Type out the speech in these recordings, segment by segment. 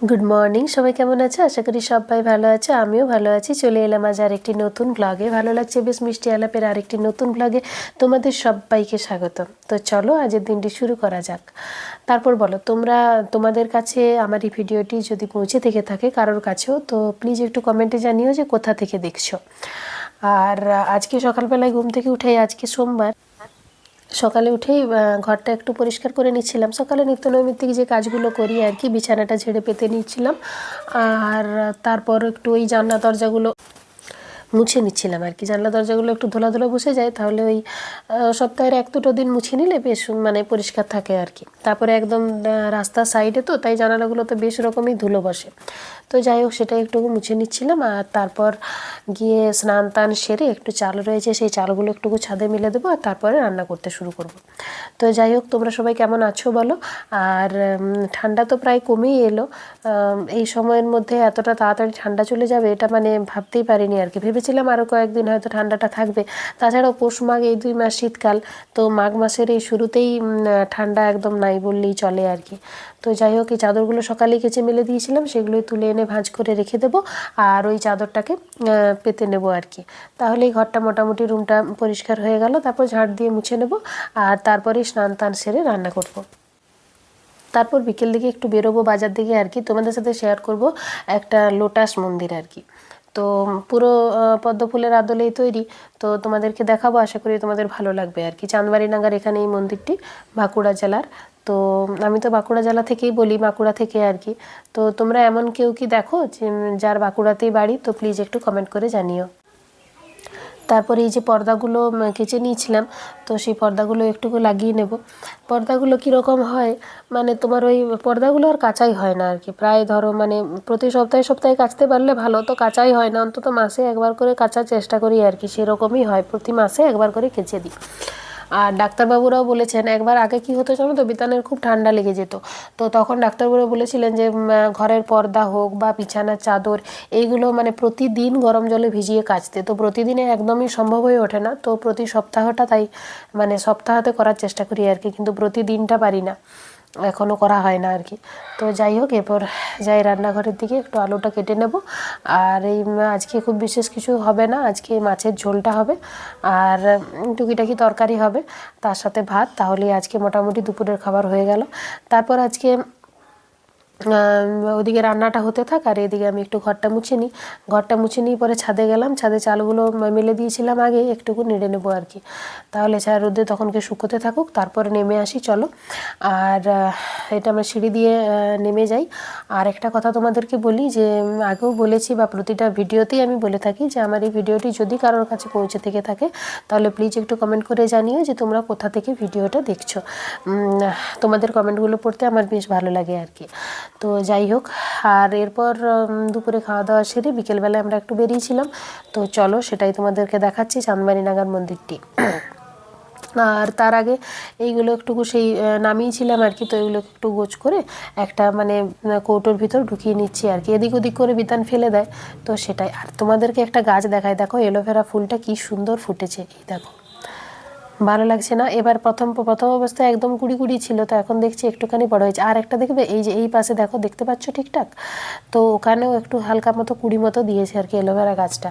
Good morning সবাই কেমন আছে? আশা করি সবাই ভালো আছে, আমিও ভালো আছি। চলে এলাম আজ আরেকটি নতুন ব্লগে ভালো লাগছে, বেশ মিষ্টি আলাপের আরেকটি নতুন ব্লগে তোমাদের সবাইকে স্বাগত তো চলো, আজের দিনটি শুরু করা যাক। তারপর বলো, তোমরা, তোমাদের কাছে আমার এই ভিডিওটি যদি পৌঁছে থেকে থাকে কারোর কাছেও, তো প্লিজ একটু কমেন্টে জানিও যে কোথা থেকে দেখছ। আর আজকে সকালবেলায় ঘুম থেকে উঠে আজকে সোমবার। সকালে উঠেই ঘরটা একটু পরিষ্কার করে নিচ্ছিলাম। সকালে নিত্য নৈমিত্তিক যে কাজগুলো করি আর কি, বিছানাটা ঝেড়ে পেতে নিচ্ছিলাম। আর তারপর একটু ওই জানলা দরজাগুলো মুছে নিচ্ছিলাম আর কি। জানলা দরজাগুলো একটু ধুলা ধুলা বসে যায়, তাহলে ওই সপ্তাহের এক দুটো দিন মুছে নিলে বেশ মানে পরিষ্কার থাকে আর কি। তারপরে একদম রাস্তার সাইডে তো, তাই জানালাগুলো তো বেশ রকমই ধুলো বসে। তো যাই হোক সেটা একটু মুছে নিচ্ছিলাম আর তারপর গিয়ে স্নান টান সেরে একটু চাল রয়েছে, সেই চালগুলো একটু ছাদে মিলে দেবো আর তারপরে রান্না করতে শুরু করব। তো যাই হোক, তোমরা সবাই কেমন আছো বলো? আর ঠান্ডা তো প্রায় কমেই এলো। এই সময়ের মধ্যে এতটা তাড়াতাড়ি ঠান্ডা চলে যাবে এটা মানে ভাবতেই পারিনি আর কি। ভেবেছিলাম আরও কয়েকদিন হয়তো ঠান্ডাটা থাকবে। তাছাড়াও পৌষ মাঘ এই দুই মাস শীতকাল, তো মাঘ মাসের এই শুরুতেই ঠান্ডা একদম নাই বললেই চলে আর কি। তো যাই হোক, এই চাদরগুলো সকালেই কেচে মেলে দিয়েছিলাম, সেগুলোই তুলে এনে ভাঁজ করে রেখে দেবো আর ওই চাদরটাকে পেতে নেব আর কি। তাহলে এই ঘরটা মোটামুটি রুমটা পরিষ্কার হয়ে গেল। তারপর ঝাড় দিয়ে মুছে নেব আর তারপরে স্নান টান সেরে রান্না করব। তারপর বিকেল দিকে একটু বেরোবো বাজার দিকে আর কি। তোমাদের সাথে শেয়ার করব একটা লোটাস মন্দির আর কি। তো পুরো পদ্ম ফুলের আদলেই তৈরি। তো তোমাদেরকে দেখাবো, আশা করি তোমাদের ভালো লাগবে আর কি। চাঁদবাড়ি নাগার এখানে এই মন্দিরটি বাঁকুড়া জেলার। তো আমি তো বাঁকুড়া জেলা থেকেই বলি, বাঁকুড়া থেকে আর কি। তো তোমরা এমন কেউ কি দেখো যার বাঁকুড়াতেই বাড়ি? তো প্লিজ একটু কমেন্ট করে জানিও। তারপরে এই যে পর্দাগুলো কেচে নিয়েছিলাম, তো সেই পর্দাগুলো একটুকু লাগিয়ে নেব। পর্দাগুলো কীরকম হয় মানে তোমার ওই পর্দাগুলো আর কাচাই হয় না আর কি প্রায় ধরো মানে প্রতি সপ্তাহে সপ্তাহে কাচতে পারলে ভালো, তো কাচাই হয় না। অন্তত মাসে একবার করে কাচার চেষ্টা করি আর কি সেরকমই হয়, প্রতি মাসে একবার করে কেচে দিই। আর ডাক্তারবাবুরাও বলেছেন, একবার আগে কি হতো জানো তো? বিতানের খুব ঠান্ডা লেগে যেত। তো তখন ডাক্তারবাবুরা বলেছিলেন যে ঘরের পর্দা হোক বা বিছানার চাদর, এইগুলো মানে প্রতিদিন গরম জলে ভিজিয়ে কাচতে। তো প্রতিদিনে একদমই সম্ভব হয়ে ওঠে না। তো প্রতি সপ্তাহটা তাই মানে সপ্তাহতে করার চেষ্টা করি আর কি, কিন্তু প্রতিদিনটা পারি না। এখনও করা হয় না আর কি তো যাই হোক, এরপর যাই রান্নাঘরের দিকে, একটু আলুটা কেটে নেব। আর এই আজকে খুব বিশেষ কিছু হবে না, আজকে মাছের ঝোলটা হবে। আর টুকিটাকি তরকারি হবে, তার সাথে ভাত তাহলে আজকে মোটামুটি দুপুরের খাবার হয়ে গেল। তারপর আজকে ওদিকে রান্নাটা হতে থাক, আর এদিকে আমি একটু ঘরটা মুছে নিই। ঘরটা মুছে নিয়ে পরে ছাদে গেলাম। ছাদে চালগুলো মেলে দিয়েছিলাম আগে, একটুকু নেড়ে নেব আর কি। তাহলে চা রোদে তখনকে শুকোতে থাকুক, তারপরে নেমে আসি, চলো। আর এটা আমরা সিঁড়ি দিয়ে নেমে যাই। আর একটা কথা তোমাদেরকে বলি যে, আগেও বলেছি বা প্রতিটা ভিডিওতেই আমি বলে থাকি যে, আমার এই ভিডিওটি যদি কারোর কাছে পৌঁছে থেকে থাকে, তাহলে প্লিজ একটু কমেন্ট করে জানিও যে, তোমরা কোথা থেকে ভিডিওটা দেখছ। তোমাদের কমেন্টগুলো পড়তে আমার বেশ ভালো লাগে আর কি। তো যাই হোক, আর এরপর দুপুরে খাওয়া দাওয়া সেরে বিকেলবেলায় আমরা একটু বেরিয়েছিলাম। তো চলো সেটাই তোমাদেরকে দেখাচ্ছি চাঁদমারি নাগার মন্দিরটি। আর তার আগে এইগুলো একটুকু সেই নামিয়েছিলাম আর কি, তো এগুলো একটু গোছ করে একটা মানে কৌটোর ভিতর ঢুকিয়ে নিচ্ছি আর কি। এদিক ওদিক করে বিতান ফেলে দেয়। তো সেটাই। আর তোমাদেরকে একটা গাছ দেখায় দেখো, এলোভেরা ফুলটা কি সুন্দর ফুটেছে। এই দেখো। ভালো লাগছে না। এবার প্রথম প্রথম অবস্থায় একদম কুড়ি কুড়ি ছিল, তো এখন দেখছি একটুখানি বড় হয়েছে। আর একটা দেখবে, এই যে এই পাশে দেখো, দেখতে পাচ্ছ ঠিকঠাক? তো ওখানেও একটু হালকা মতো কুড়ি মতো দিয়েছে আর কি এলোভেরা গাছটা।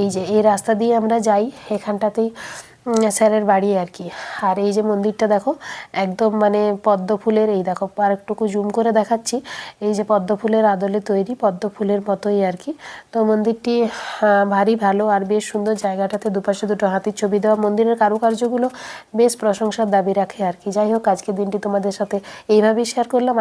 এই যে এই রাস্তা দিয়ে আমরা যাই, এখানটাতেই স্যারের বাড়ি আর কি। আর এই যে মন্দিরটা দেখো, একদম মানে পদ্ম ফুলের এই দেখো, আর একটুকু জুম করে দেখাচ্ছি। এই যে পদ্ম ফুলের আদলে তৈরি, পদ্ম ফুলের মতোই আর কি। তো মন্দিরটি ভারী ভালো আর বেশ সুন্দর জায়গাটাতে দুপাশে দুটো হাতির ছবি দেওয়া। মন্দিরের কারুকার্যগুলো বেশ প্রশংসার দাবি রাখে আর কি। যাই হোক, আজকের দিনটি তোমাদের সাথে এইভাবেই শেয়ার করলাম।